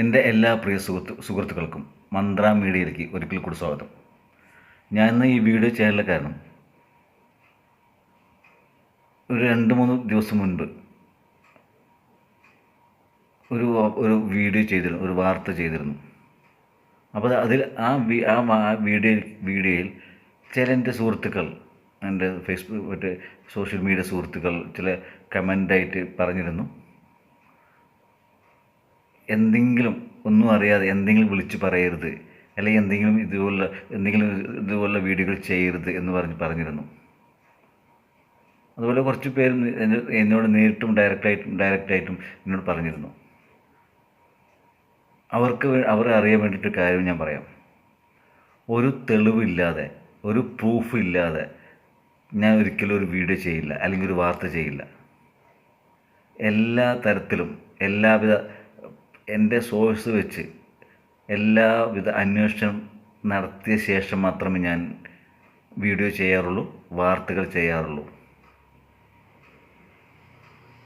എന്റെ എല്ലാ പ്രിയ സുഹൃത്തു സുഹൃത്തുക്കൾക്കും മന്ത്ര മീഡിയയിലേക്ക് ഒരിക്കൽ കൂടി സ്വാഗതം. ഞാൻ ഇന്ന് ഈ വീഡിയോ ചെയ്യാനുള്ള കാരണം ഒരു രണ്ട് മൂന്ന് ദിവസം മുൻപ് ഒരു ഒരു വീഡിയോ ചെയ്തിരുന്നു ഒരു വാർത്ത ചെയ്തിരുന്നു. അപ്പോൾ അതിൽ ആ ആ വീഡിയോ വീഡിയോയിൽ ചില എന്റെ സുഹൃത്തുക്കൾ എന്റെ ഫേസ്ബുക്ക് മറ്റേ സോഷ്യൽ മീഡിയ സുഹൃത്തുക്കൾ ചില കമന്റായിട്ട് പറഞ്ഞിരുന്നു. എന്തെങ്കിലും ഒന്നും അറിയാതെ എന്തെങ്കിലും വിളിച്ച് പറയരുത്. അല്ലെങ്കിൽ എന്തെങ്കിലും ഇതുപോലുള്ള എന്തെങ്കിലും ഇതുപോലുള്ള വീഡിയോകൾ ചെയ്യരുത് എന്ന് പറഞ്ഞ് പറഞ്ഞിരുന്നു. അതുപോലെ കുറച്ച് പേര് എന്നോട് നേരിട്ടും ഡയറക്റ്റായിട്ടും ഡയറക്റ്റായിട്ടും എന്നോട് പറഞ്ഞിരുന്നു. അവർക്ക് അവരെ അറിയാൻ വേണ്ടിയിട്ട് കാര്യം ഞാൻ പറയാം. ഒരു തെളിവില്ലാതെ ഒരു പ്രൂഫ് ഇല്ലാതെ ഞാൻ ഒരിക്കലും ഒരു വീഡിയോ ചെയ്യില്ല. അല്ലെങ്കിൽ ഒരു വാർത്ത ചെയ്യില്ല. എല്ലാ തരത്തിലും എല്ലാവിധ എന്റെ സോഴ്സ് വെച്ച് എല്ലാവിധ അന്വേഷണം നടത്തിയ ശേഷം മാത്രമേ ഞാൻ വീഡിയോ ചെയ്യാറുള്ളൂ വാർത്തകൾ ചെയ്യാറുള്ളൂ.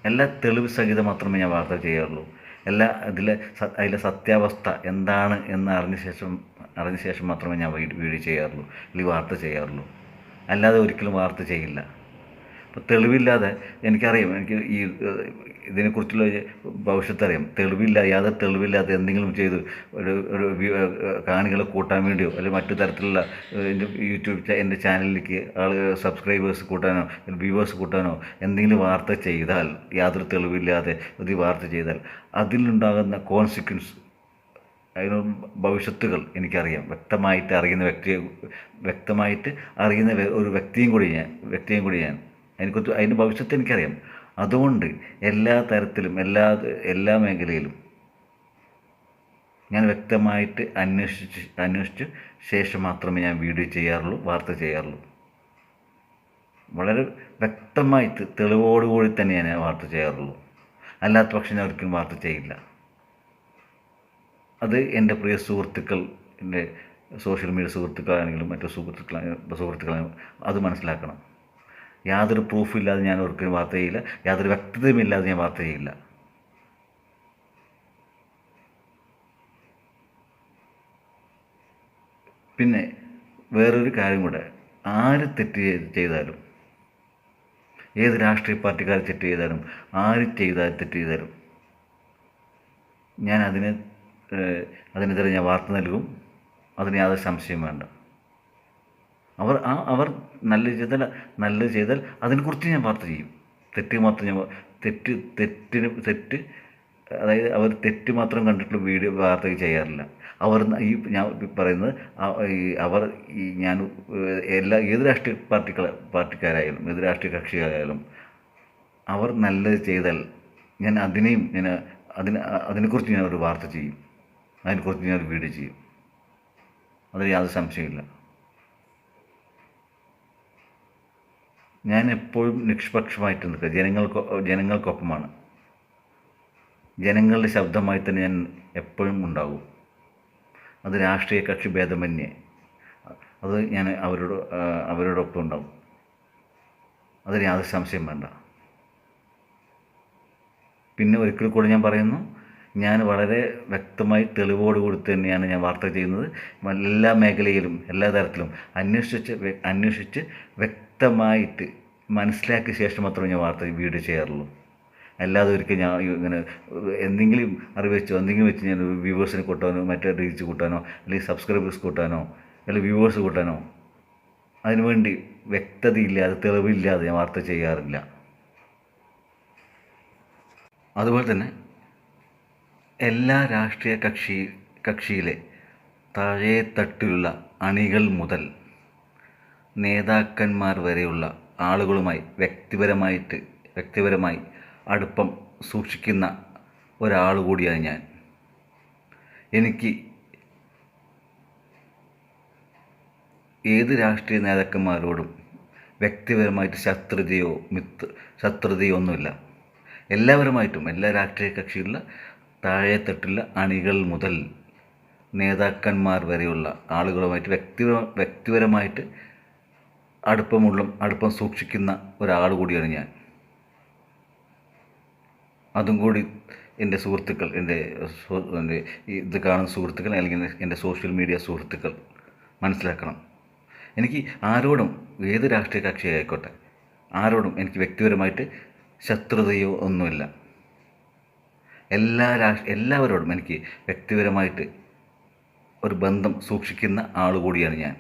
എല്ലാ തെളിവ് സഹിതം മാത്രമേ ഞാൻ വാർത്ത ചെയ്യാറുള്ളൂ. എല്ലാ അതിലെ അതിലെ സത്യാവസ്ഥ എന്താണ് എന്ന് അറിഞ്ഞ ശേഷം അറിഞ്ഞ ശേഷം മാത്രമേ ഞാൻ വീഡിയോ ചെയ്യാറുള്ളൂ അല്ലെങ്കിൽ വാർത്ത ചെയ്യാറുള്ളൂ. അല്ലാതെ ഒരിക്കലും വാർത്ത ചെയ്യില്ല. തെളിവില്ലാതെ എനിക്കറിയാം എനിക്ക് ഈ ഇതിനെക്കുറിച്ചുള്ള ഭവിഷ്യത്തറിയാം. തെളിവില്ല യാതൊരു തെളിവില്ലാതെ എന്തെങ്കിലും ചെയ്ത് ഒരു ഒരു കാണികളെ കൂട്ടാൻ വേണ്ടിയോ അല്ലെങ്കിൽ മറ്റു തരത്തിലുള്ള എന്റെ യൂട്യൂബ് എന്റെ ചാനലിലേക്ക് ആളുകൾ സബ്സ്ക്രൈബേഴ്സ് കൂട്ടാനോ വ്യൂവേഴ്സ് കൂട്ടാനോ എന്തെങ്കിലും വാർത്ത ചെയ്താൽ യാതൊരു തെളിവില്ലാതെ ഒരു വാർത്ത ചെയ്താൽ അതിലുണ്ടാകുന്ന കോൺസിക്വൻസ് അതിന് ഭവിഷ്യത്തുകൾ എനിക്കറിയാം. വ്യക്തമായിട്ട് അറിയുന്ന വ്യക്തിയെ വ്യക്തമായിട്ട് അറിയുന്ന ഒരു വ്യക്തിയും കൂടി ഞാൻ വ്യക്തിയും കൂടി ഞാൻ അതിനെക്കുറിച്ച് അതിന്റെ ഭവിഷ്യത്ത് എനിക്കറിയാം. അതുകൊണ്ട് എല്ലാ തരത്തിലും എല്ലാ എല്ലാ മേഖലയിലും ഞാൻ വ്യക്തമായിട്ട് അന്വേഷിച്ച് അന്വേഷിച്ച് ശേഷം മാത്രമേ ഞാൻ വീഡിയോ ചെയ്യാറുള്ളൂ വാർത്ത ചെയ്യാറുള്ളൂ. വളരെ വ്യക്തമായിട്ട് തെളിവോടുകൂടി തന്നെ ഞാൻ വാർത്ത ചെയ്യാറുള്ളൂ. അല്ലാത്ത പക്ഷം ഞാൻ ഒരിക്കലും വാർത്ത ചെയ്യില്ല. അത് എന്റെ പ്രിയ സുഹൃത്തുക്കൾ എന്റെ സോഷ്യൽ മീഡിയ സുഹൃത്തുക്കളാണെങ്കിലും മറ്റു സുഹൃത്തുക്കളെ സുഹൃത്തുക്കളാണെങ്കിലും അത് മനസ്സിലാക്കണം. യാതൊരു പ്രൂഫും ഇല്ലാതെ ഞാൻ ഒരിക്കലും വാർത്ത ചെയ്യില്ല യാതൊരു വ്യക്തതയും ഇല്ലാതെ ഞാൻ വാർത്ത ചെയ്യില്ല പിന്നെ വേറൊരു കാര്യം കൂടെ. ആര് തെറ്റ് ചെയ്താലും ഏത് രാഷ്ട്രീയ പാർട്ടിക്കാർ തെറ്റ് ചെയ്താലും ആര് ചെയ്താൽ തെറ്റ് ചെയ്താലും ഞാൻ അതിന് അതിനെതിരെ ഞാൻ വാർത്ത നൽകും. അതിന് യാതൊരു സംശയം വേണ്ട. അവർ ആ അവർ നല്ലത് ചെയ്താൽ നല്ലത് ചെയ്താൽ അതിനെക്കുറിച്ച് ഞാൻ വാർത്ത ചെയ്യും. തെറ്റ് മാത്രം ഞാൻ തെറ്റ് തെറ്റിന് തെറ്റ് അതായത് അവർ തെറ്റ് മാത്രം കണ്ടിട്ടുള്ള വീഡിയോ വാർത്ത ചെയ്യാറില്ല. അവർ ഈ ഞാൻ പറയുന്നത് ഈ അവർ ഈ ഞാൻ എല്ലാ ഏത് രാഷ്ട്രീയ പാർട്ടിക്ക പാർട്ടിക്കാരായാലും ഏത് രാഷ്ട്രീയ കക്ഷികളായാലും അവർ നല്ലത് ചെയ്താൽ ഞാൻ അതിനെയും ഞാൻ അതിനെ അതിനെക്കുറിച്ച് ഞാൻ ഒരു വാർത്ത ചെയ്യും. അതിനെക്കുറിച്ച് ഞാൻ ഒരു വീഡിയോ ചെയ്യും. അതിൽ യാതൊരു സംശയമില്ല ഞാൻ എപ്പോഴും നിഷ്പക്ഷമായിട്ട് നിൽക്കുക ജനങ്ങൾക്ക് ജനങ്ങൾക്കൊപ്പമാണ്. ജനങ്ങളുടെ ശബ്ദമായി തന്നെ ഞാൻ എപ്പോഴും ഉണ്ടാകും അത് രാഷ്ട്രീയ കക്ഷി ഭേദമന്യേ. അത് ഞാൻ അവരോട് അവരോടൊപ്പം ഉണ്ടാവും. അതിന് യാതൊരു സംശയം വേണ്ട. പിന്നെ ഒരിക്കൽ കൂടെ ഞാൻ പറയുന്നു ഞാൻ വളരെ വ്യക്തമായി തെളിവോട് കൂടി തന്നെയാണ് ഞാൻ വാർത്ത ചെയ്യുന്നത്. എല്ലാ മേഖലയിലും എല്ലാ തരത്തിലും അന്വേഷിച്ച് അന്വേഷിച്ച് വ്യക്തമായിട്ട് മനസ്സിലാക്കിയ ശേഷം മാത്രമേ ഞാൻ വാർത്ത വീഡിയോ ചെയ്യാറുള്ളൂ. അല്ലാതെ ഒരിക്കൽ ഞാൻ ഇങ്ങനെ എന്തെങ്കിലും അറിവ് വെച്ചോ എന്തെങ്കിലും വെച്ച് ഞാൻ വ്യൂവേഴ്സിനെ കൂട്ടാനോ മറ്റേ റീച്ച് കൂട്ടാനോ അല്ലെങ്കിൽ സബ്സ്ക്രൈബേഴ്സ് കൂട്ടാനോ അല്ലെങ്കിൽ വ്യൂവേഴ്സ് കൂട്ടാനോ അതിനുവേണ്ടി വ്യക്തതയില്ലാതെ തെളിവില്ലാതെ ഞാൻ വാർത്ത ചെയ്യാറില്ല. അതുപോലെ തന്നെ എല്ലാ രാഷ്ട്രീയ കക്ഷി കക്ഷിയിലെ താഴേത്തട്ടിലുള്ള തട്ടിലുള്ള അണികൾ മുതൽ നേതാക്കന്മാർ വരെയുള്ള ആളുകളുമായി വ്യക്തിപരമായിട്ട് വ്യക്തിപരമായി അടുപ്പം സൂക്ഷിക്കുന്ന ഒരാൾ കൂടിയാണ് ഞാൻ. എനിക്ക് ഏത് രാഷ്ട്രീയ നേതാക്കന്മാരോടും വ്യക്തിപരമായിട്ട് ശത്രുതയോ മിത്ത് ശത്രുതയോ ഒന്നുമില്ല എല്ലാവരുമായിട്ടും എല്ലാ രാഷ്ട്രീയ കക്ഷിയുള്ള താഴെത്തട്ടിലെ അണികൾ മുതൽ നേതാക്കന്മാർ വരെയുള്ള ആളുകളുമായിട്ട് വ്യക്തി വ്യക്തിപരമായിട്ട് അടുപ്പമുള്ള അടുപ്പം സൂക്ഷിക്കുന്ന ഒരാൾ കൂടിയാണ് ഞാൻ. അതും കൂടി എന്റെ സുഹൃത്തുക്കൾ എന്റെ എന്റെ ഇത് കാണുന്ന സുഹൃത്തുക്കൾ അല്ലെങ്കിൽ എന്റെ സോഷ്യൽ മീഡിയ സുഹൃത്തുക്കൾ മനസ്സിലാക്കണം. എനിക്ക് ആരോടും ഏത് രാഷ്ട്രീയ കക്ഷി ആയിക്കോട്ടെ ആരോടും എനിക്ക് വ്യക്തിപരമായിട്ട് ശത്രുതയോ ഒന്നുമില്ല. എല്ലാ രാഷ്ട്ര എല്ലാവരോടും എനിക്ക് വ്യക്തിപരമായിട്ട് ഒരു ബന്ധം സൂക്ഷിക്കുന്ന ആൾ കൂടിയാണ് ഞാൻ.